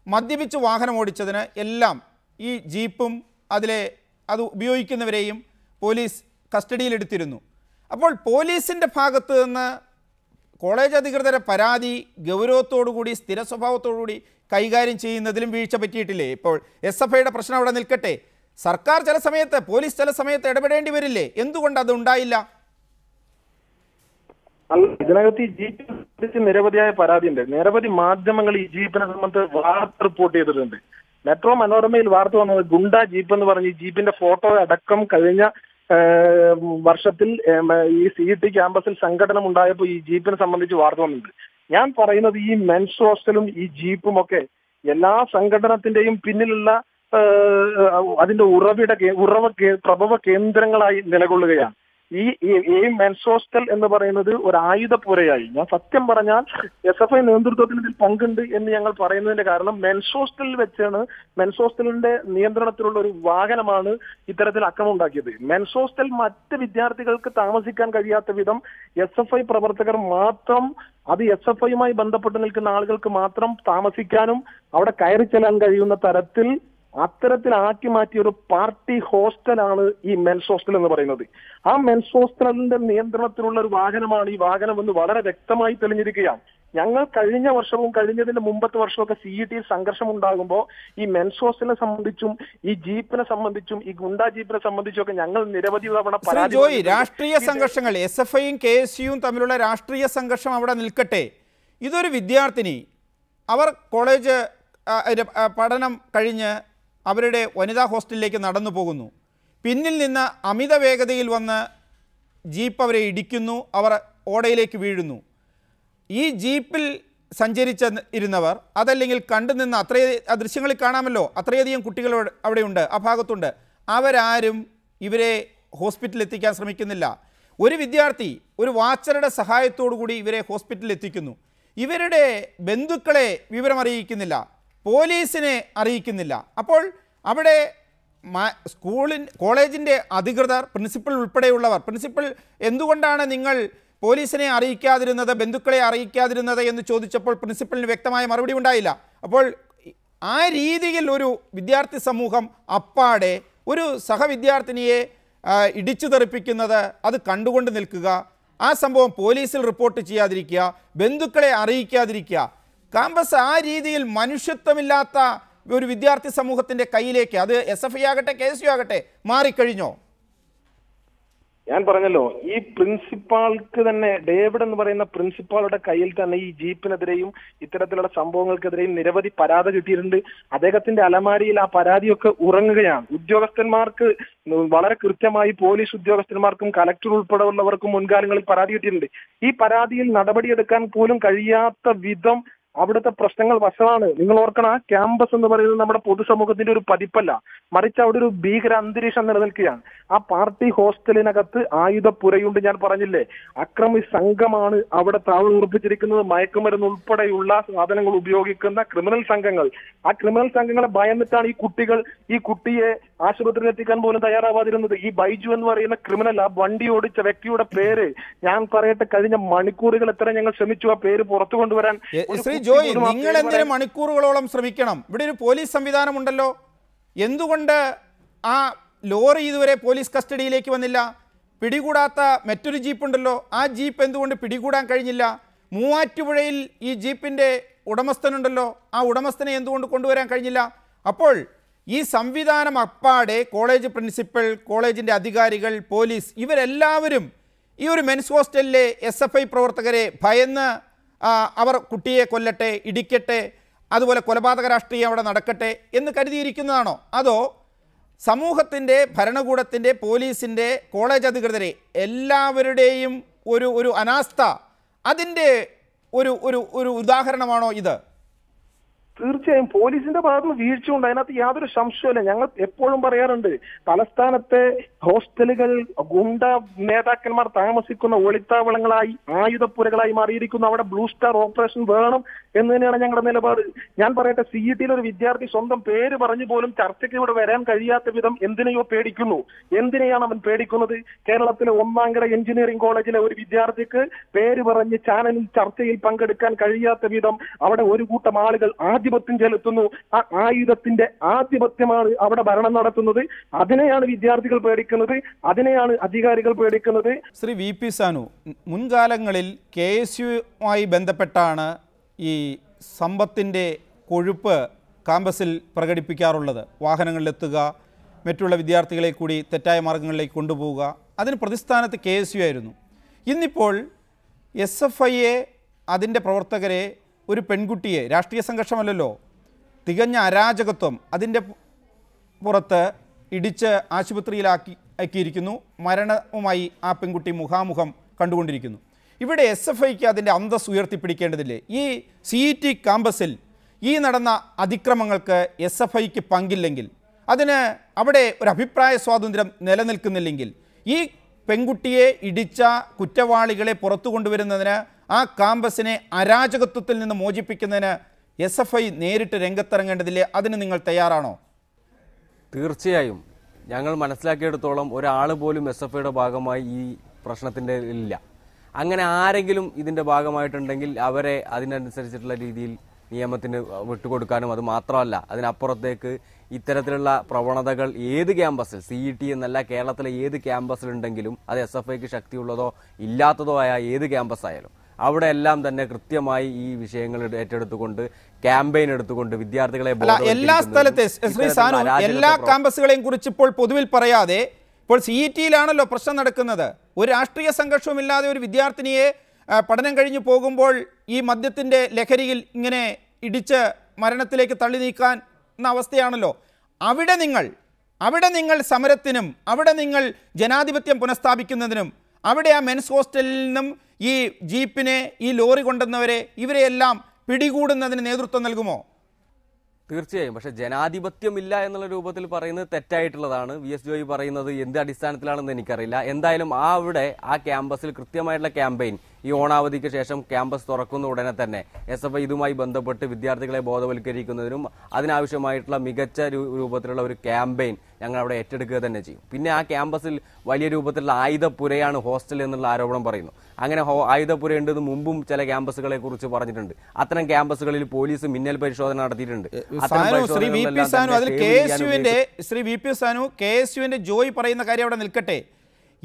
മദ്യപിച്ച് വാഹനമോടിച്ചതിന് എല്ലാം ഈ ജീപ്പും അതിലെ അത് ഉപയോഗിക്കുന്നവരെയും പോലീസ് കസ്റ്റഡിയിലെടുത്തിരുന്നു. അപ്പോൾ പോലീസിന്റെ ഭാഗത്ത് നിന്ന് കോളേജ് അധികൃതരെ പരാതി ഗൗരവത്തോടുകൂടി സ്ഥിര സ്വഭാവത്തോടുകൂടി കൈകാര്യം ചെയ്യുന്നതിലും വീഴ്ച പറ്റിയിട്ടില്ലേ? ഇപ്പോൾ എസ് എഫ് ഐയുടെ പ്രശ്നം അവിടെ നിൽക്കട്ടെ. സർക്കാർ ചില സമയത്ത് പോലീസ് ചില സമയത്ത് ഇടപെടേണ്ടി വരില്ലേ? എന്തുകൊണ്ട് അത് ഉണ്ടായില്ല? ഇതിനകത്ത് ഈ ജീപ്പിനെ നിരവധിയായ പരാതിയുണ്ട്. നിരവധി മാധ്യമങ്ങൾ ഈ ജീപ്പിനെ സംബന്ധിച്ച് വാർത്ത റിപ്പോർട്ട് ചെയ്തിട്ടുണ്ട്. മെട്രോ മനോരമയിൽ വാർത്ത വന്നത് ഗുണ്ട ജീപ്പ് എന്ന് പറഞ്ഞ് ജീപ്പിന്റെ ഫോട്ടോ അടക്കം കഴിഞ്ഞ വർഷത്തിൽ ഈ സി ടി ക്യാമ്പസിൽ സംഘടനം ഉണ്ടായപ്പോൾ ഈ ജീപ്പിനെ സംബന്ധിച്ച് വാർത്ത വന്നിട്ടുണ്ട്. ഞാൻ പറയുന്നത് ഈ മെൻസ് ഹോസ്റ്റലും ഈ ജീപ്പും ഒക്കെ എല്ലാ സംഘടനത്തിന്റെയും പിന്നിലുള്ള അതിന്റെ ഉറവിട ഉറവ പ്രഭവ കേന്ദ്രങ്ങളായി നിലകൊള്ളുകയാണ്. ഈ ഈ മെൻസ് ഹോസ്റ്റൽ എന്ന് പറയുന്നത് ഒരു ആയുധപ്പുരയായി. ഞാൻ സത്യം പറഞ്ഞാൽ എസ് എഫ് ഐ നേതൃത്വത്തിന് ഇതിൽ പങ്കുണ്ട് എന്ന് ഞങ്ങൾ പറയുന്നതിന്റെ കാരണം മെൻസ് ഹോസ്റ്റലിൽ വെച്ചാണ് മെൻസ് ഹോസ്റ്റലിന്റെ നിയന്ത്രണത്തിലുള്ള ഒരു വാഹനമാണ് ഇത്തരത്തിൽ അക്രമം ഉണ്ടാക്കിയത് മെൻസ് ഹോസ്റ്റൽ മറ്റ് വിദ്യാർത്ഥികൾക്ക് താമസിക്കാൻ കഴിയാത്ത വിധം എസ് എഫ് ഐ പ്രവർത്തകർ മാത്രം അത് എസ് എഫ് ഐയുമായി ബന്ധപ്പെട്ട് നിൽക്കുന്ന ആളുകൾക്ക് മാത്രം താമസിക്കാനും അവിടെ കയറി ചെല്ലാൻ കഴിയുന്ന തരത്തിൽ അത്തരത്തിലാക്കി മാറ്റിയ ഒരു പാർട്ടി ഹോസ്റ്റലാണ് ഈ മെൻസ് ഹോസ്റ്റൽ എന്ന് പറയുന്നത്. ആ മെൻസ് ഹോസ്റ്റലിന്റെ നിയന്ത്രണത്തിലുള്ള ഒരു വാഹനമാണ് ഈ വാഹനം എന്ന് വളരെ വ്യക്തമായി തെളിഞ്ഞിരിക്കുകയാണ്. ഞങ്ങൾ കഴിഞ്ഞ വർഷവും കഴിഞ്ഞതിന്റെ മുമ്പത്തെ വർഷമൊക്കെ സി ഇ ടിയിൽ സംഘർഷം ഉണ്ടാകുമ്പോൾ ഈ മെൻസ് ഹോസ്റ്റലിനെ സംബന്ധിച്ചും ഈ ജീപ്പിനെ സംബന്ധിച്ചും ഈ ഗുണ്ടാ ജീപ്പിനെ സംബന്ധിച്ചും ഒക്കെ ഞങ്ങൾ നിരവധി തവണ പരാതി രാഷ്ട്രീയ സംഘർഷങ്ങൾ എസ് എഫ് ഐയും കെ എസ് യുവും തമ്മിലുള്ള രാഷ്ട്രീയ സംഘർഷം അവിടെ നിൽക്കട്ടെ. ഇതൊരു വിദ്യാർത്ഥിനി. അവർ കോളേജ് പഠനം കഴിഞ്ഞ് അവരുടെ വനിതാ ഹോസ്റ്റലിലേക്ക് നടന്നു പോകുന്നു. പിന്നിൽ നിന്ന് അമിത വേഗതയിൽ വന്ന് ജീപ്പ് അവരെ ഇടിക്കുന്നു അവർ ഓടയിലേക്ക് വീഴുന്നു. ഈ ജീപ്പിൽ സഞ്ചരിച്ച ഇരുന്നവർ അതല്ലെങ്കിൽ കണ്ടു നിന്ന് അത്രയും ആ ദൃശ്യങ്ങളിൽ കാണാമല്ലോ അത്രയധികം കുട്ടികൾ അവിടെ- അവിടെയുണ്ട് ആ ഭാഗത്തുണ്ട്. അവരാരും ഇവരെ ഹോസ്പിറ്റലിൽ എത്തിക്കാൻ ശ്രമിക്കുന്നില്ല. ഒരു വിദ്യാർത്ഥി ഒരു വാച്ചറുടെ സഹായത്തോടു കൂടി ഇവരെ ഹോസ്പിറ്റലിൽ എത്തിക്കുന്നു. ഇവരുടെ ബന്ധുക്കളെ വിവരം അറിയിക്കുന്നില്ല പോലീസിനെ അറിയിക്കുന്നില്ല. അപ്പോൾ അവിടെ സ്കൂളിൻ കോളേജിന്റെ അധികൃതർ പ്രിൻസിപ്പൽ ഉൾപ്പെടെയുള്ളവർ പ്രിൻസിപ്പൽ എന്തുകൊണ്ടാണ് നിങ്ങൾ പോലീസിനെ അറിയിക്കാതിരുന്നത് ബന്ധുക്കളെ അറിയിക്കാതിരുന്നത് എന്ന് ചോദിച്ചപ്പോൾ പ്രിൻസിപ്പലിന് വ്യക്തമായ മറുപടി ഉണ്ടായില്ല. അപ്പോൾ ആ രീതിയിൽ ഒരു വിദ്യാർത്ഥി സമൂഹം അപ്പാടെ ഒരു സഹവിദ്യാർത്ഥിനിയെ ഇടിച്ചു തെറിപ്പിക്കുന്നത് അത് കണ്ടുകൊണ്ട് നിൽക്കുക. ആ സംഭവം പോലീസിൽ റിപ്പോർട്ട് ചെയ്യാതിരിക്കുക ബന്ധുക്കളെ അറിയിക്കാതിരിക്കുക. കാമ്പസ് ആ രീതിയിൽ മനുഷ്യത്വമില്ലാത്ത ഒരു വിദ്യാർത്ഥി സമൂഹത്തിന്റെ കയ്യിലേക്ക് അത് എസ് എഫ് ഐ ആകട്ടെ കെ എസ് യു ആകട്ടെ മാറിക്കഴിഞ്ഞോ? ഞാൻ പറഞ്ഞല്ലോ ഈ പ്രിൻസിപ്പാൾക്ക് തന്നെ ഡേവിഡ് എന്ന് പറയുന്ന പ്രിൻസിപ്പാളുടെ കയ്യിൽ തന്നെ ഈ ജീപ്പിനെതിരെയും ഇത്തരത്തിലുള്ള സംഭവങ്ങൾക്കെതിരെയും നിരവധി പരാതി കിട്ടിയിട്ടുണ്ട്. അദ്ദേഹത്തിന്റെ അലമാരിയിൽ ആ പരാതിയൊക്കെ ഉറങ്ങുകയാണ്. ഉദ്യോഗസ്ഥന്മാർക്ക് വളരെ കൃത്യമായി പോലീസ് ഉദ്യോഗസ്ഥന്മാർക്കും കലക്ടർ ഉൾപ്പെടെയുള്ളവർക്കും മുൻകാലങ്ങളിൽ പരാതി കിട്ടിയിട്ടുണ്ട്. ഈ പരാതിയിൽ നടപടിയെടുക്കാൻ പോലും കഴിയാത്ത വിധം അവിടുത്തെ പ്രശ്നങ്ങൾ വശമാണ് നിങ്ങൾ ഓർക്കണം ആ ക്യാമ്പസ് എന്ന് പറയുന്നത് നമ്മുടെ പൊതുസമൂഹത്തിന്റെ ഒരു പതിപ്പല്ല. മറിച്ച് അവിടെ ഒരു ഭീകര അന്തരീക്ഷം നിലനിൽക്കുകയാണ്. ആ പാർട്ടി ഹോസ്റ്റലിനകത്ത് ആയുധപ്പുരയുണ്ട് ഞാൻ പറഞ്ഞില്ലേ? അക്രമി സംഘമാണ് അവിടെ താവളം ഉറപ്പിച്ചിരിക്കുന്നത്. മയക്കുമരുന്ന് ഉൾപ്പെടെയുള്ള സാധനങ്ങൾ ഉപയോഗിക്കുന്ന ക്രിമിനൽ സംഘങ്ങൾ. ആ ക്രിമിനൽ സംഘങ്ങളെ ഭയന്നിട്ടാണ് ഈ കുട്ടികൾ ഈ കുട്ടിയെ ആശുപത്രിയിൽ എത്തിക്കാൻ പോലും തയ്യാറാവാതിരുന്നത് ഈ ബൈജു എന്ന് പറയുന്ന ക്രിമിനൽ ആ വണ്ടി ഓടിച്ച വ്യക്തിയുടെ പേര് ഞാൻ പറയട്ടെ കഴിഞ്ഞ മണിക്കൂറുകൾ എത്ര ഞങ്ങൾ ശ്രമിച്ചു ആ പേര് പുറത്തു കൊണ്ടുവരാൻ? ശ്രീ ജോയി നിങ്ങൾ എന്തിനു മണിക്കൂറുകളോളം ശ്രമിക്കണം? ഇവിടെ ഒരു പോലീസ് സംവിധാനം ഉണ്ടല്ലോ എന്തുകൊണ്ട് ആ ലോറി ഇതുവരെ പോലീസ് കസ്റ്റഡിയിലേക്ക് വന്നില്ല? പിടികൂടാത്ത മറ്റൊരു ജീപ്പ് ഉണ്ടല്ലോ ആ ജീപ്പ് എന്തുകൊണ്ട് പിടികൂടാൻ കഴിഞ്ഞില്ല? മൂവാറ്റുപുഴയിൽ ഈ ജീപ്പിന്റെ ഉടമസ്ഥനുണ്ടല്ലോ. ആ ഉടമസ്ഥനെ എന്തുകൊണ്ട് കൊണ്ടുവരാൻ കഴിഞ്ഞില്ല? അപ്പോൾ ഈ സംവിധാനം അപ്പാടെ കോളേജ് പ്രിൻസിപ്പൽ കോളേജിന്റെ അധികാരികൾ പോലീസ് ഇവരെല്ലാവരും ഈ ഒരു മെൻസ് ഹോസ്റ്റലിലെ എസ് എഫ് ഐ പ്രവർത്തകരെ ഭയന്ന് അവർ കുട്ടിയെ കൊല്ലട്ടെ ഇടിക്കട്ടെ അതുപോലെ കൊലപാതക രാഷ്ട്രീയം അവിടെ നടക്കട്ടെ എന്ന് കരുതിയിരിക്കുന്നതാണോ? അതോ സമൂഹത്തിന്റെ ഭരണകൂടത്തിന്റെ പോലീസിന്റെ കോളേജ് അധികൃതരെ എല്ലാവരുടെയും ഒരു ഒരു അനാസ്ഥ അതിന്റെ ഒരു ഒരു ഒരു ഉദാഹരണമാണോ ഇത്? തീർച്ചയായും പോലീസിന്റെ ഭാഗത്ത് നിന്ന് വീഴ്ചയുണ്ട്. അതിനകത്ത് യാതൊരു സംശയമില്ല ഞങ്ങൾ എപ്പോഴും പറയാറുണ്ട് തലസ്ഥാനത്തെ ഹോസ്റ്റലുകൾ ഗുണ്ട നേതാക്കന്മാർ താമസിക്കുന്ന ഒളിത്താവളങ്ങളായി ആയുധപ്പുരകളായി മാറിയിരിക്കുന്നു. അവിടെ ബ്ലൂ സ്റ്റാർ ഓപ്പറേഷൻ വേണം എന്ന് തന്നെയാണ് ഞങ്ങളുടെ നിലപാട്. ഞാൻ പറയട്ടെ സി ഇ ടിയിൽ ഒരു വിദ്യാർത്ഥി സ്വന്തം പേര് പറഞ്ഞു പോലും ചർച്ചയ്ക്ക് ഇവിടെ വരാൻ കഴിയാത്ത വിധം എന്തിനെയോ പേടിക്കുന്നു. എന്തിനെയാണ് അവൻ പേടിക്കുന്നത്? കേരളത്തിലെ ഒന്നാംകര എഞ്ചിനീയറിംഗ് കോളേജിലെ ഒരു വിദ്യാർത്ഥിക്ക് പേര് പറഞ്ഞ് ചാനലിൽ ചർച്ചയിൽ പങ്കെടുക്കാൻ കഴിയാത്ത വിധം അവിടെ ഒരു കൂട്ടം ആളുകൾ ആധിപത്യം ചെലുത്തുന്നു. ആ ആയുധത്തിന്റെ ആധിപത്യമാണ് അവിടെ ഭരണം നടത്തുന്നത്. അതിനെയാണ് വിദ്യാർത്ഥികൾ പേടിക്കുന്നത്. അതിനെയാണ് അധികാരികൾ പേടിക്കുന്നത്. ശ്രീ വി പി സാനു മുൻകാലങ്ങളിൽ കെ എസ് യുമായി ബന്ധപ്പെട്ടാണ് ഈ സമ്പത്തിന്റെ കൊഴുപ്പ് കാമ്പസിൽ പ്രകടിപ്പിക്കാറുള്ളത്. വാഹനങ്ങളിലെത്തുക മറ്റുള്ള വിദ്യാർത്ഥികളെ കൂടി തെറ്റായ മാർഗങ്ങളിലേക്ക് കൊണ്ടുപോവുക അതിന് പ്രതിസ്ഥാനത്ത് കെ എസ് യു ആയിരുന്നു. ഇന്നിപ്പോൾ എസ് എഫ് ഐയെ അതിന്റെ പ്രവർത്തകരെ ഒരു പെൺകുട്ടിയെ രാഷ്ട്രീയ സംഘർഷമല്ലല്ലോ തികഞ്ഞ അരാജകത്വം അതിന്റെ പുറത്ത് ഇടിച്ച് ആശുപത്രിയിലാക്കി ആക്കിയിരിക്കുന്നു മരണവുമായി ആ പെൺകുട്ടി മുഖാമുഖം കണ്ടുകൊണ്ടിരിക്കുന്നു. ഇവിടെ എസ് എഫ് ഐക്ക് അതിന്റെ അന്തസ് ഉയർത്തിപ്പിടിക്കേണ്ടതില്ലേ? ഈ സി ഇ ടി ക്യാമ്പസിൽ ഈ നടന്ന അതിക്രമങ്ങൾക്ക് എസ് എഫ് ഐക്ക് പങ്കില്ലെങ്കിൽ അതിന് അവിടെ ഒരു അഭിപ്രായ സ്വാതന്ത്ര്യം നിലനിൽക്കുന്നില്ലെങ്കിൽ ഈ പെൺകുട്ടിയെ ഇടിച്ച കുറ്റവാളികളെ പുറത്തു കൊണ്ടുവരുന്നതിന് ആ ക്യാമ്പസിനെ അരാജകത്വത്തിൽ നിന്ന് മോചിപ്പിക്കുന്നതിന് എസ് എഫ് ഐ നേരിട്ട് രംഗത്തിറങ്ങേണ്ടതില്ലേ? അതിന് നിങ്ങൾ തയ്യാറാണോ? തീർച്ചയായും. ഞങ്ങൾ മനസ്സിലാക്കിയെടുത്തോളം ഒരാൾ പോലും എസ് എഫ് ഐയുടെ ഭാഗമായി ഈ പ്രശ്നത്തിന്റെ ഇല്ല. അങ്ങനെ ആരെങ്കിലും ഇതിന്റെ ഭാഗമായിട്ടുണ്ടെങ്കിൽ അവരെ അതിനനുസരിച്ചിട്ടുള്ള രീതിയിൽ നിയമത്തിന് വിട്ടുകൊടുക്കാനും അത് മാത്രമല്ല അതിനപ്പുറത്തേക്ക് ഇത്തരത്തിലുള്ള പ്രവണതകൾ ഏത് ക്യാമ്പസിൽ സി ഇ ടി എന്നല്ല കേരളത്തിലെ ഏത് ക്യാമ്പസിലുണ്ടെങ്കിലും അത് എസ് എഫ് ഐക്ക് ശക്തിയുള്ളതോ ഇല്ലാത്തതോ ആയ ഏത് ക്യാമ്പസ് ആയാലും അവിടെ എല്ലാം തന്നെ കൃത്യമായി ഈ വിഷയങ്ങൾ ഏറ്റെടുത്തുകൊണ്ട് ക്യാമ്പയിൻ എടുത്തുകൊണ്ട് വിദ്യാർത്ഥികളെ എല്ലാ സ്ഥലത്തെ ശ്രീ സാനു എല്ലാ ക്യാമ്പസുകളെയും കുറിച്ച് ഇപ്പോൾ പൊതുവിൽ പറയാതെ ഇപ്പോൾ സി ഇ ടിയിലാണല്ലോ പ്രശ്നം നടക്കുന്നത്. ഒരു രാഷ്ട്രീയ സംഘർഷവും ഇല്ലാതെ ഒരു വിദ്യാർത്ഥിനിയെ പഠനം കഴിഞ്ഞു പോകുമ്പോൾ ഈ മദ്യത്തിന്റെ ലഹരിയിൽ ഇങ്ങനെ ഇടിച്ച് മരണത്തിലേക്ക് തള്ളി നീക്കാൻ എന്ന അവസ്ഥയാണല്ലോ. അവിടെ നിങ്ങൾ അവിടെ നിങ്ങൾ സമരത്തിനും അവിടെ നിങ്ങൾ ജനാധിപത്യം പുനഃസ്ഥാപിക്കുന്നതിനും അവിടെ ആ മെൻസ് ഹോസ്റ്റലിൽ നിന്നും ഈ ജീപ്പിനെ ഈ ലോറി കൊണ്ടുവന്നവരെ ഇവരെയെല്ലാം പിടികൂടുന്നതിന് നേതൃത്വം നൽകുമോ? തീർച്ചയായും. പക്ഷെ ജനാധിപത്യമില്ല എന്നുള്ള രൂപത്തിൽ പറയുന്നത് തെറ്റായിട്ടുള്ളതാണ്. വി. എസ്. ജോയി പറയുന്നത് എന്ത് അടിസ്ഥാനത്തിലാണെന്ന് എനിക്കറിയില്ല. എന്തായാലും ആ അവിടെ ആ ക്യാമ്പസിൽ കൃത്യമായിട്ടുള്ള ക്യാമ്പയിൻ ഈ ഓണാവധിക്ക് ശേഷം ക്യാമ്പസ് തുറക്കുന്ന ഉടനെ തന്നെ എസ് എഫ് ഐ ഇതുമായി ബന്ധപ്പെട്ട് വിദ്യാർത്ഥികളെ ബോധവൽക്കരിക്കുന്നതിനും അതിനാവശ്യമായിട്ടുള്ള മികച്ച രൂപത്തിലുള്ള ഒരു ക്യാമ്പയിൻ ഞങ്ങൾ അവിടെ ഏറ്റെടുക്കുക തന്നെ ചെയ്യും. പിന്നെ ആ ക്യാമ്പസിൽ വലിയ രൂപത്തിലുള്ള ആയുധപ്പുരയാണ് ഹോസ്റ്റൽ എന്നുള്ള ആരോപണം പറയുന്നു. അങ്ങനെ ആയുധപുര ആയുധപ്പുര ഉണ്ടെന്ന് മുമ്പും ചില ക്യാമ്പസുകളെ കുറിച്ച് പറഞ്ഞിട്ടുണ്ട്. അത്തരം ക്യാമ്പസുകളിൽ പോലീസ് മിന്നൽ പരിശോധന നടത്തിയിട്ടുണ്ട്. ശ്രീ വി പി സാനു അതിൽ save കെ ചെയ്യാൻ S യുവിന്റെ Shri V P Sanu K S യുവിന്റെ Joy പറയുന്ന കാര്യം അവിടെ നിൽക്കട്ടെ.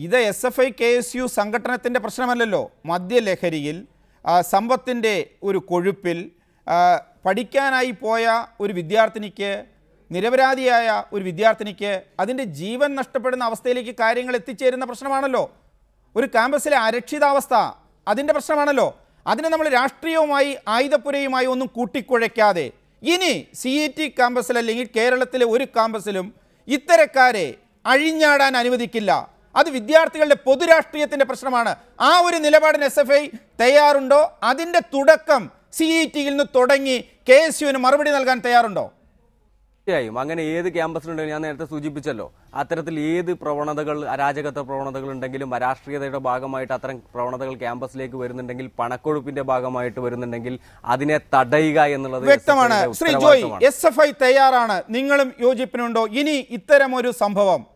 ഇത് S F I K S U സംഘടനത്തിന്റെ പ്രശ്നമല്ലല്ലോ. മദ്യലഹരിയിൽ സമ്പത്തിന്റെ ഒരു കൊഴുപ്പിൽ പഠിക്കാനായി പോയ ഒരു വിദ്യാർത്ഥിനിക്ക് നിരപരാധിയായ ഒരു വിദ്യാർത്ഥിനിക്ക് അതിന്റെ ജീവൻ നഷ്ടപ്പെടുന്ന അവസ്ഥയിലേക്ക് കാര്യങ്ങൾ എത്തിച്ചേരുന്ന പ്രശ്നമാണല്ലോ. ഒരു ക്യാമ്പസിലെ അരക്ഷിതാവസ്ഥ അതിന്റെ പ്രശ്നമാണല്ലോ. അതിനെ നമ്മൾ രാഷ്ട്രീയവുമായി ആയുധപ്പുരയുമായി ഒന്നും കൂട്ടിക്കുഴയ്ക്കാതെ ഇനി സി ഇ ടി ക്യാമ്പസിൽ അല്ലെങ്കിൽ കേരളത്തിലെ ഒരു ക്യാമ്പസിലും ഇത്തരക്കാരെ അഴിഞ്ഞാടാൻ അനുവദിക്കില്ല. അത് വിദ്യാർത്ഥികളുടെ പൊതുരാഷ്ട്രീയത്തിന്റെ പ്രശ്നമാണ്. ആ ഒരു നിലപാടിന് എസ് എഫ് ഐ തയ്യാറുണ്ടോ? അതിന്റെ തുടക്കം സി ഇ ടിയിൽ നിന്ന് തുടങ്ങി കെ എസ് യുവിന് മറുപടി നൽകാൻ തയ്യാറുണ്ടോ? തീർച്ചയായും. അങ്ങനെ ഏത് ക്യാമ്പസിലുണ്ടെങ്കിലും ഞാൻ നേരത്തെ സൂചിപ്പിച്ചല്ലോ അത്തരത്തിൽ ഏത് പ്രവണതകൾ അരാജകത്വ പ്രവണതകൾ ഉണ്ടെങ്കിലും അരാഷ്ട്രീയതയുടെ ഭാഗമായിട്ട് അത്തരം പ്രവണതകൾ ക്യാമ്പസിലേക്ക് വരുന്നുണ്ടെങ്കിൽ പണക്കൊഴുപ്പിന്റെ ഭാഗമായിട്ട് വരുന്നുണ്ടെങ്കിൽ അതിനെ തടയുക എന്നുള്ളത് വ്യക്തമാണ്. Shri Joy. S F I തയ്യാറാണ്. നിങ്ങളും യോജിപ്പിനുണ്ടോ? ഇനി ഇത്തരമൊരു സംഭവം.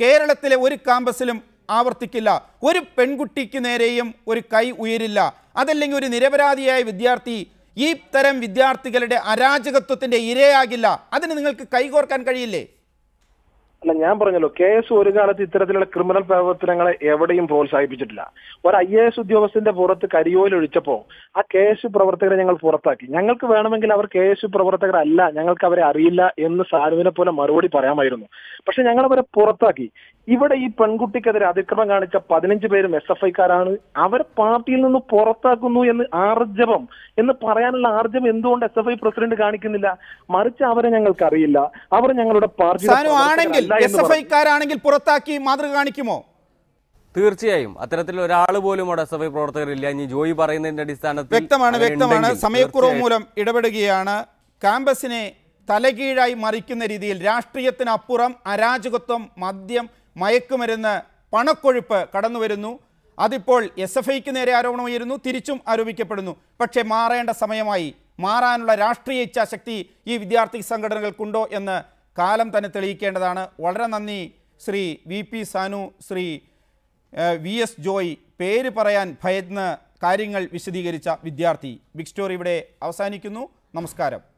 കേരളത്തിലെ ഒരു ക്യാമ്പസിലും ആവർത്തിക്കില്ല. ഒരു പെൺകുട്ടിക്ക് നേരെയും ഒരു കൈ ഉയരില്ല. അതല്ലെങ്കിൽ ഒരു നിരപരാധിയായ വിദ്യാർത്ഥി ഈ തരം വിദ്യാർത്ഥികളുടെ അരാജകത്വത്തിന്റെ ഇരയാകില്ല. അതിന് നിങ്ങൾക്ക് കൈകോർക്കാൻ കഴിയില്ലേ? അല്ല ഞാൻ പറഞ്ഞല്ലോ കെ എസ് ഒരു കാലത്ത് ഇത്തരത്തിലുള്ള ക്രിമിനൽ പ്രവർത്തനങ്ങളെ എവിടെയും പ്രോത്സാഹിപ്പിച്ചിട്ടില്ല. ഒരു ഐ എ എസ് ഉദ്യോഗസ്ഥന്റെ പുറത്ത് കരിയോയിൽ ഒഴിച്ചപ്പോ ആ കെ എസ് പ്രവർത്തകരെ ഞങ്ങൾ പുറത്താക്കി. ഞങ്ങൾക്ക് വേണമെങ്കിൽ അവർ കെ എസ് പ്രവർത്തകരല്ല ഞങ്ങൾക്ക് അവരെ അറിയില്ല എന്ന് സാനുവിനെ പോലെ മറുപടി പറയാമായിരുന്നു. പക്ഷെ ഞങ്ങൾ അവരെ പുറത്താക്കി. ഇവിടെ ഈ പെൺകുട്ടിക്കെതിരെ അതിക്രമം കാണിച്ച പതിനഞ്ച് പേരും എസ് എഫ് ഐക്കാരാണ്. അവരെ പാർട്ടിയിൽ നിന്ന് പുറത്താക്കുന്നു എന്ന് ആർജവം. എന്ന് പറയാനുള്ള ആർജവം എന്തുകൊണ്ട് എസ് എഫ് ഐ പ്രസിഡന്റ് കാണിക്കുന്നില്ല? മറിച്ച് അവരെ ഞങ്ങൾക്കറിയില്ല. അവർ ഞങ്ങളുടെ പാർട്ടി ആണെങ്കിൽ എസ് എഫ് ഐക്കാരാണെങ്കിൽ പുറത്താക്കി മാതൃക കാണിക്കുമോ? തീർച്ചയായും. അത്തരത്തിൽ ഒരാൾ പോലും അവിടെ എസ് എഫ് ഐ പ്രവർത്തകരില്ല. ഇനി ജോയി പറയുന്നതിന്റെ അടിസ്ഥാനത്തിൽ വ്യക്തമാണ് വ്യക്തമാണ്. സമയക്കുറവ് മൂലം ഇടപെടുകയാണ്. കാമ്പസിനെ തലകീഴായി മറിക്കുന്ന രീതിയിൽ രാഷ്ട്രീയത്തിനപ്പുറം അരാജകത്വം മദ്യം മയക്കുമരുന്ന് പണക്കൊഴുപ്പ് കടന്നു വരുന്നു. അതിപ്പോൾ എസ് എഫ് ഐക്ക് നേരെ ആരോപണമായിരുന്നു. തിരിച്ചും ആരോപിക്കപ്പെടുന്നു. പക്ഷേ മാറേണ്ട സമയമായി മാറാനുള്ള രാഷ്ട്രീയ ഇച്ഛാശക്തി ഈ വിദ്യാർത്ഥി സംഘടനകൾക്കുണ്ടോ എന്ന് കാലം തന്നെ തെളിയിക്കേണ്ടതാണ്. വളരെ നന്ദി Shri V P Sanu Shri V S Joy പേര് പറയാൻ ഭയന്ന് കാര്യങ്ങൾ വിശദീകരിച്ച വിദ്യാർത്ഥി. ബിഗ് സ്റ്റോറി ഇവിടെ അവസാനിക്കുന്നു. നമസ്കാരം.